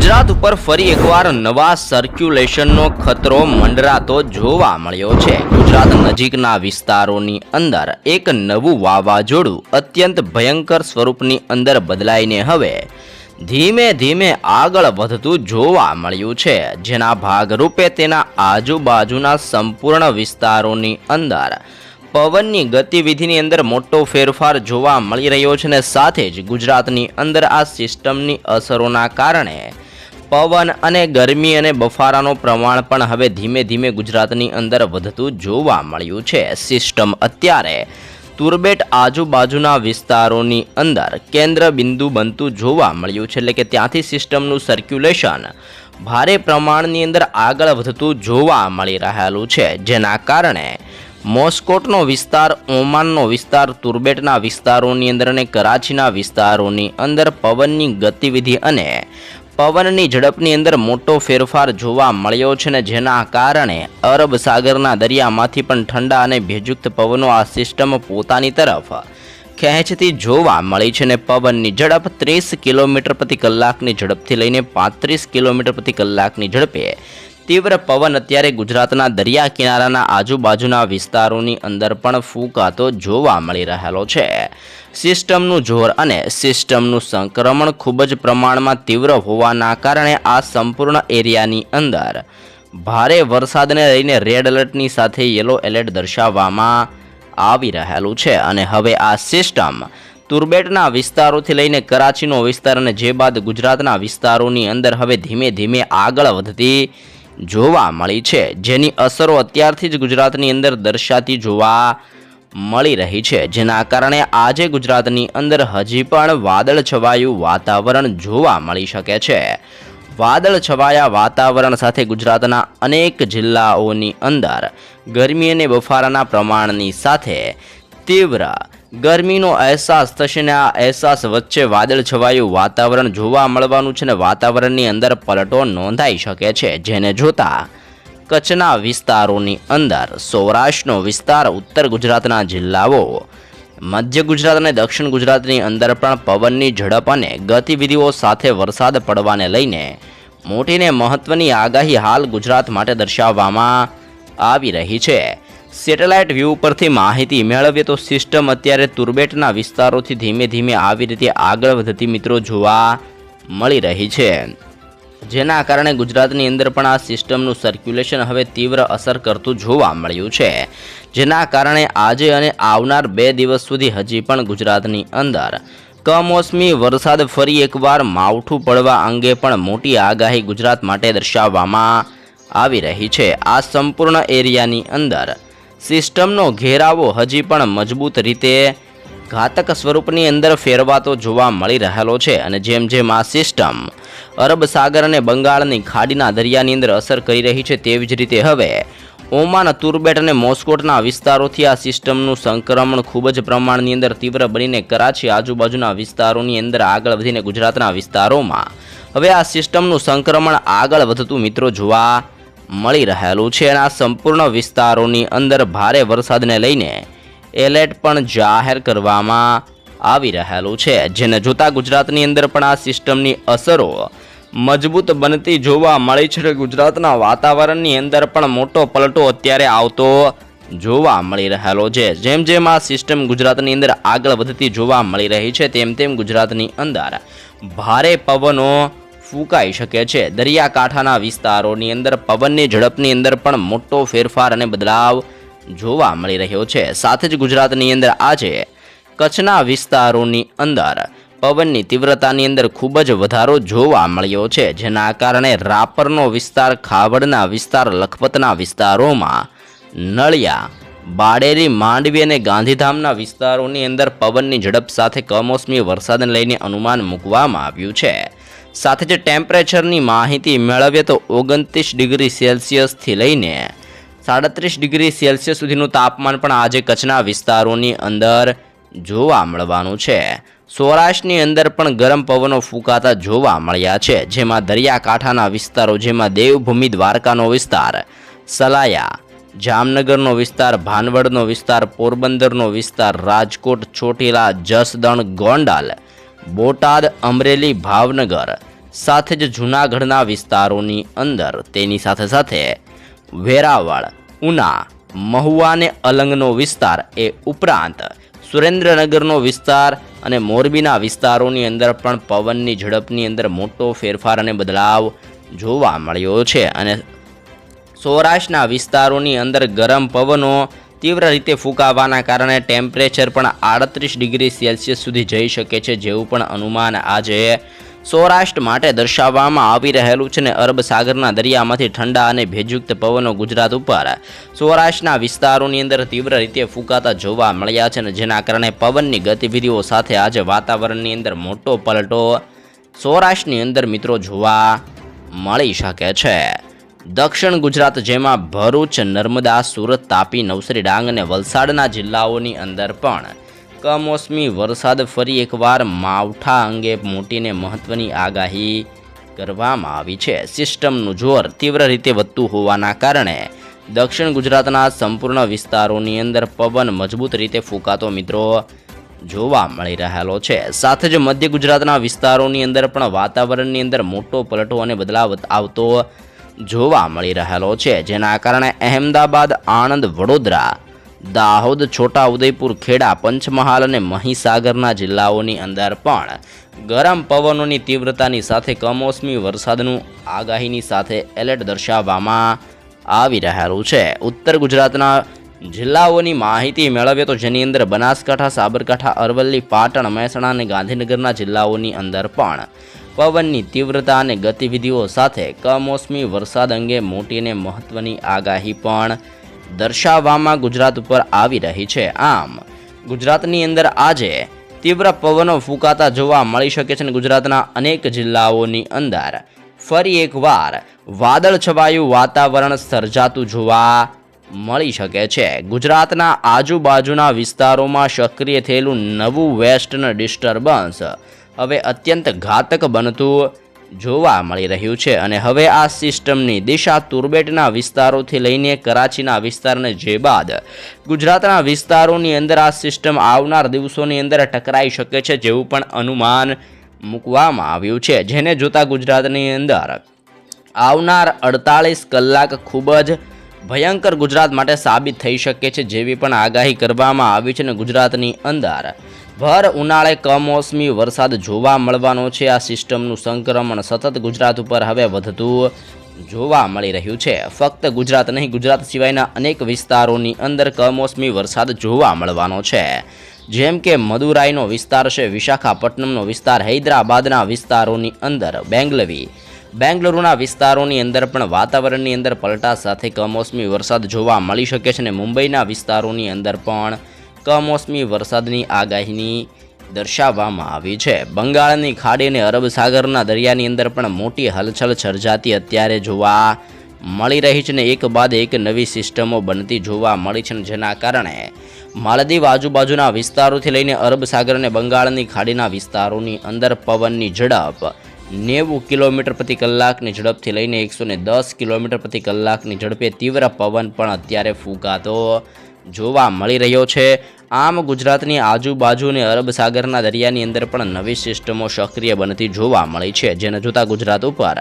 ગુજરાત ઉપર ફરી એકવાર નવા સર્ક્યુલેશનનો ખતરો મંડરાતો જોવા મળ્યો છે. ગુજરાત નજીકના વિસ્તારોની અંદર એક નવું વાવાઝોડું અત્યંત ભયંકર સ્વરૂપની અંદર બદલાઈને હવે ધીમે ધીમે આગળ વધતું જોવા મળ્યું છે. જેના ભાગરૂપે તેના આજુબાજુના સંપૂર્ણ વિસ્તારોની અંદર પવનની ગતિવિધિની અંદર મોટો ફેરફાર જોવા મળી રહ્યો છે અને સાથે જ ગુજરાતની અંદર આ સિસ્ટમની અસરોના કારણે પવન અને ગરમી અને બફારાનો પ્રમાણ પણ હવે ધીમે ધીમે ગુજરાતની અંદર વધતું જોવા મળ્યું છે. સિસ્ટમ અત્યારે તુરબેટ આજુબાજુના વિસ્તારોની અંદર કેન્દ્ર બિંદુ બનતું જોવા મળ્યું છે. એટલે કે ત્યાંથી સિસ્ટમનું સર્ક્યુલેશન ભારે પ્રમાણની અંદર આગળ વધતું જોવા મળી રહેલું છે. જેના કારણે મોસ્કોટનો વિસ્તાર, ઓમાનનો વિસ્તાર, તુર્બેટના વિસ્તારોની અંદર અને કરાચીના વિસ્તારોની અંદર પવનની ગતિવિધિ અને પવનની ઝડપની અંદર મોટો ફેરફાર જોવા મળ્યો છે ને જેના કારણે અરબ સાગરના દરિયામાંથી પણ ઠંડા અને ભેજયુક્ત પવનો આ સિસ્ટમ પોતાની તરફ ખેંચતી જોવા મળી છે ને પવનની ઝડપ ત્રીસ કિલોમીટર પ્રતિ કલાકની ઝડપથી લઈને પાંત્રીસ કિલોમીટર પ્રતિ કલાકની ઝડપે તીવ્ર પવન અત્યારે ગુજરાતના દરિયા કિનારાના આજુબાજુના વિસ્તારોની અંદર પણ ફૂંકાતો જોવા મળી રહેલો છે. સિસ્ટમનું જોર અને સિસ્ટમનું સંક્રમણ ખૂબ જ પ્રમાણમાં તીવ્ર હોવાના કારણે આ સંપૂર્ણ એરિયાની અંદર ભારે વરસાદને લઈને રેડ એલર્ટની સાથે યલો એલર્ટ દર્શાવવામાં આવી રહેલું છે અને હવે આ સિસ્ટમ તુર્બેટના વિસ્તારોથી લઈને કરાચીનો વિસ્તાર અને જે બાદ ગુજરાતના વિસ્તારોની અંદર હવે ધીમે ધીમે આગળ વધતી જોવા મળી છે. જેની અસરો અત્યારથી જ ગુજરાતની અંદર દર્શાતી જોવા મળી રહી છે. જેના કારણે આજે ગુજરાતની અંદર હજી પણ વાદળ છવાયું વાતાવરણ જોવા મળી શકે છે. વાદળ છવાયા વાતાવરણ સાથે ગુજરાતના અનેક જિલ્લાઓની અંદર ગરમી અને બફારાના પ્રમાણની સાથે તીવ્ર ગરમીનો અહેસાસ થશે ને આ અહેસાસ વચ્ચે વાદળ છવાયું, વાતાવરણ જોવા મળવાનું છે ને વાતાવરણની અંદર પલટો નોંધાઈ શકે છે. જેને જોતા કચ્છના વિસ્તારોની અંદર, સૌરાષ્ટ્રનો વિસ્તાર, ઉત્તર ગુજરાતના જિલ્લાઓ, મધ્ય ગુજરાત અને દક્ષિણ ગુજરાતની અંદર પણ પવનની ઝડપ અને ગતિવિધિઓ સાથે વરસાદ પડવાને લઈને મોટીને મહત્વની આગાહી હાલ ગુજરાત માટે દર્શાવવામાં આવી રહી છે. સેટેલાઇટ વ્યૂ પરથી માહિતી મેળવીએ તો સિસ્ટમ અત્યારે તુર્બેટના વિસ્તારોથી ધીમે ધીમે આવી રીતે આગળ વધતી મિત્રો જોવા મળી રહી છે. જેના કારણે ગુજરાતની અંદર પણ આ સિસ્ટમનું સર્ક્યુલેશન હવે તીવ્ર અસર કરતું જોવા મળ્યું છે. જેના કારણે આજે અને આવનાર બે દિવસ સુધી હજી પણ ગુજરાતની અંદર કમોસમી વરસાદ ફરી એકવાર માવઠું પડવા અંગે પણ મોટી આગાહી ગુજરાત માટે દર્શાવવામાં આવી રહી છે. આ સંપૂર્ણ એરિયાની અંદર સિસ્ટમનો ઘેરાવો હજી પણ મજબૂત રીતે ઘાતક સ્વરૂપની અંદર ફેરવાતો જોવા મળી રહેલો છે અને જેમ જેમ આ સિસ્ટમ અરબ સાગર અને બંગાળની ખાડીના દરિયાની અંદર અસર કરી રહી છે તેવી જ રીતે હવે ઓમાન, તુર્બેટ અને મોસ્કોટના વિસ્તારોથી આ સિસ્ટમનું સંક્રમણ ખૂબ જ પ્રમાણની અંદર તીવ્ર બનીને કરાચી આજુબાજુના વિસ્તારોની અંદર આગળ વધીને ગુજરાતના વિસ્તારોમાં. હવે આ સિસ્ટમનું સંક્રમણ આગળ વધતું મિત્રો જોવા મળી રહેલું છે અને આ સંપૂર્ણ વિસ્તારોની અંદર ભારે વરસાદને લઈને એલર્ટ પણ જાહેર કરવામાં આવી રહેલું છે. જેને જોતા ગુજરાતની અંદર પણ આ સિસ્ટમની અસરો મજબૂત બનતી જોવા મળી છે ગુજરાતના વાતાવરણની અંદર પણ મોટો પલટો અત્યારે આવતો જોવા મળી રહેલો છે. જેમ જેમ આ સિસ્ટમ ગુજરાતની અંદર આગળ વધતી જોવા મળી રહી છે, તેમ તેમ ગુજરાતની અંદર ભારે પવનો ફૂંકાઈ શકે છે. દરિયાકાંઠાના વિસ્તારોની અંદર, પવનની ઝડપની અંદર પણ મોટો ફેરફાર અને બદલાવ જોવા મળી રહ્યો છે. સાથે જ ગુજરાતની અંદર આજે કચ્છના વિસ્તારોની અંદર પવનની તીવ્રતાની અંદર ખૂબ જ વધારો જોવા મળ્યો છે, જેના કારણે રાપરનો વિસ્તાર, ખાવડના વિસ્તાર, લખપતના વિસ્તારોમાં નળિયા, બાડેરી, માંડવી અને ગાંધીધામના વિસ્તારોની અંદર પવનની ઝડપ સાથે કમોસમી વરસાદને લઈને અનુમાન મૂકવામાં આવ્યું છે. સાથે જ ટેમ્પરેચરની માહિતી મેળવીએ તો ઓગણત્રીસ ડિગ્રી સેલ્સિયસથી લઈને સાડત્રીસ ડિગ્રી સેલ્સિયસ સુધીનું તાપમાન પણ આજે કચ્છના વિસ્તારોની અંદર જોવા મળવાનું છે. સૌરાષ્ટ્રની અંદર પણ ગરમ પવનો ફૂંકાતા જોવા મળ્યા છે, જેમાં દરિયાકાંઠાના વિસ્તારો, જેમાં દેવભૂમિ દ્વારકાનો વિસ્તાર, સલાયા, જામનગરનો વિસ્તાર, ભાનવડનો વિસ્તાર, પોરબંદરનો વિસ્તાર, રાજકોટ, ચોટીલા, જસદણ, ગોંડલ બોટાદ અમરેલી ભાવનગર સાથે જ જૂનાગઢના વિસ્તારોની અંદર તેની સાથે સાથે વેરાવળ, ઉના, મહુવા અને અલંગનો વિસ્તાર એ ઉપરાંત સુરેન્દ્રનગરનો વિસ્તાર અને મોરબીના વિસ્તારોની અંદર પણ પવનની ઝડપની અંદર મોટો ફેરફાર અને બદલાવ જોવા મળ્યો છે. અને સૌરાષ્ટ્રના વિસ્તારોની અંદર ગરમ પવનો તીવ્ર રીતે ફૂંકાવાના કારણે ટેમ્પરેચર પણ આડત્રીસ ડિગ્રી સેલ્સિયસ સુધી જઈ શકે છે જેવું પણ અનુમાન આજે સૌરાષ્ટ્ર માટે દર્શાવવામાં આવી રહેલું છે ને અરબ સાગરના દરિયામાંથી ઠંડા અને ભેજયુક્ત પવનો ગુજરાત ઉપર સૌરાષ્ટ્રના વિસ્તારોની અંદર તીવ્ર રીતે ફૂંકાતા જોવા મળ્યા છે ને જેના કારણે પવનની ગતિવિધિઓ સાથે આજે વાતાવરણની અંદર મોટો પલટો સૌરાષ્ટ્રની અંદર મિત્રો જોવા મળી શકે છે. દક્ષિણ ગુજરાત જેમાં ભરૂચ, નર્મદા, સુરત, તાપી, નવસારી, ડાંગ અને વલસાડના જિલ્લાઓની અંદર પણ કમોસમી વરસાદ ફરી એકવાર માવઠા અંગે મોટીને મહત્વની આગાહી કરવામાં આવી છે. સિસ્ટમનું જોર તીવ્ર રીતે વધતું હોવાના કારણે દક્ષિણ ગુજરાતના સંપૂર્ણ વિસ્તારોની અંદર પવન મજબૂત રીતે ફૂંકાતો મિત્રો જોવા મળી રહેલો છે. સાથે જ મધ્ય ગુજરાતના વિસ્તારોની અંદર પણ વાતાવરણની અંદર મોટો પલટો અને બદલાવ આવતો જોવા મળી રહેલો છે, જેના કારણે અહેમદાબાદ, આણંદ, વડોદરા, દાહોદ છોટા ઉદયપુર ખેડા, પંચમહાલ અને મહીસાગરના જિલ્લાઓની અંદર પણ ગરમ પવનોની તીવ્રતાની સાથે કમોસમી વરસાદનું આગાહીની સાથે એલર્ટ દર્શાવવામાં આવી રહેલું છે. ઉત્તર ગુજરાતના જિલ્લાઓની માહિતી મેળવીએ તો જેની અંદર બનાસકાંઠા, સાબરકાંઠા, અરવલ્લી, પાટણ, મહેસાણા અને ગાંધીનગરના જિલ્લાઓની અંદર પણ પવનની તીવ્રતા અને ગતિવિધિઓ સાથે કમોસમી વરસાદ અંગે મોટી અને મહત્વની આગાહી પણ દર્શાવવામાં ગુજરાત ઉપર આવી રહી છે. આમ, ગુજરાતની અંદર આજે તીવ્ર પવનો ફૂંકાતા જોવા મળી શકે છે ગુજરાતના અનેક જિલ્લાઓની અંદર ફરી એકવાર વાદળ છવાયું વાતાવરણ સર્જાતું જોવા મળી શકે છે. ગુજરાતના આજુબાજુના વિસ્તારોમાં સક્રિય થયેલું નવું વેસ્ટર્ન ડિસ્ટર્બન્સ હવે અત્યંત ઘાતક બનતું જોવા મળી રહ્યું છે. અને હવે આ સિસ્ટમની દિશા તુર્બેટના વિસ્તારોથી લઈને કરાચીના વિસ્તારને જે બાદ ગુજરાતના વિસ્તારોની અંદર આ સિસ્ટમ આવનાર દિવસોની અંદર ટકરાઈ શકે છે જેવું પણ અનુમાન મૂકવામાં આવ્યું છે. જેને જોતા ગુજરાતની અંદર આવનાર અડતાલીસ કલાક ખૂબ જ ભયંકર ગુજરાત માટે સાબિત થઈ શકે છે જેવી પણ આગાહી કરવામાં આવી છે અને ગુજરાતની અંદર ભર ઉનાળે કમોસમી વરસાદ જોવા મળવાનો છે. આ સિસ્ટમનું સંક્રમણ સતત ગુજરાત ઉપર હવે વધતું જોવા મળી રહ્યું છે. ફક્ત ગુજરાત નહીં, ગુજરાત સિવાયના અનેક વિસ્તારોની અંદર કમોસમી વરસાદ જોવા મળવાનો છે. જેમ કે મદુરાઈનો વિસ્તાર છે, વિશાખાપટ્ટનમનો વિસ્તાર, હૈદરાબાદના વિસ્તારોની અંદર બેંગલવી. બેંગલુરુના વિસ્તારોની અંદર પણ વાતાવરણની અંદર પલટા સાથે કમોસમી વરસાદ જોવા મળી શકે છે અને મુંબઈના વિસ્તારોની અંદર પણ કમોસમી વરસાદની આગાહીની દર્શાવવામાં આવી છે. બંગાળની ખાડી અને અરબ સાગરના દરિયાની અંદર પણ મોટી હલચલ સર્જાતી અત્યારે જોવા મળી રહી છે ને એક બાદ એક નવી સિસ્ટમો બનતી જોવા મળી છે જેના કારણે માલદીવ આજુબાજુના વિસ્તારોથી લઈને અરબ સાગર અને બંગાળની ખાડીના વિસ્તારોની અંદર પવનની ઝડપ નેવું કિલોમીટર પ્રતિ કલાકની ઝડપથી લઈને એકસો દસ કિલોમીટર પ્રતિ કલાકની ઝડપે તીવ્ર પવન પણ અત્યારે ફૂંકાતો જોવા મળી રહ્યો છે. આમ ગુજરાતની આજુબાજુ અને અરબ સાગરના દરિયાની અંદર પણ નવી સિસ્ટમો સક્રિય બનતી જોવા મળી છે, જેને જોતા ગુજરાત ઉપર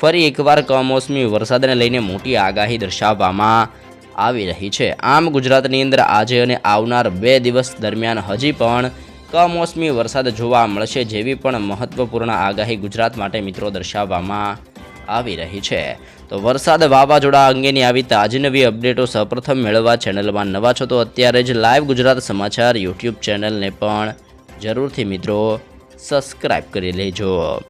ફરી એકવાર કમોસમી વરસાદને લઈને મોટી આગાહી દર્શાવવામાં આવી રહી છે. આમ ગુજરાતની અંદર આજે અને આવનાર બે દિવસ દરમિયાન હજી પણ કમોસમી વરસાદ જોવા મળશે જેવી પણ મહત્વપૂર્ણ આગાહી ગુજરાત માટે મિત્રો દર્શાવવામાં આવી રહી છે. તો વરસાદ વાવાઝોડા અંગેની આવી તાજી નવી અપડેટો સૌપ્રથમ મેળવવા ચેનલમાં નવા છો તો અત્યારે જ લાઈવ ગુજરાત સમાચાર યુટ્યુબ ચેનલને પણ જરૂરથી મિત્રો સબસ્ક્રાઈબ કરી લેજો.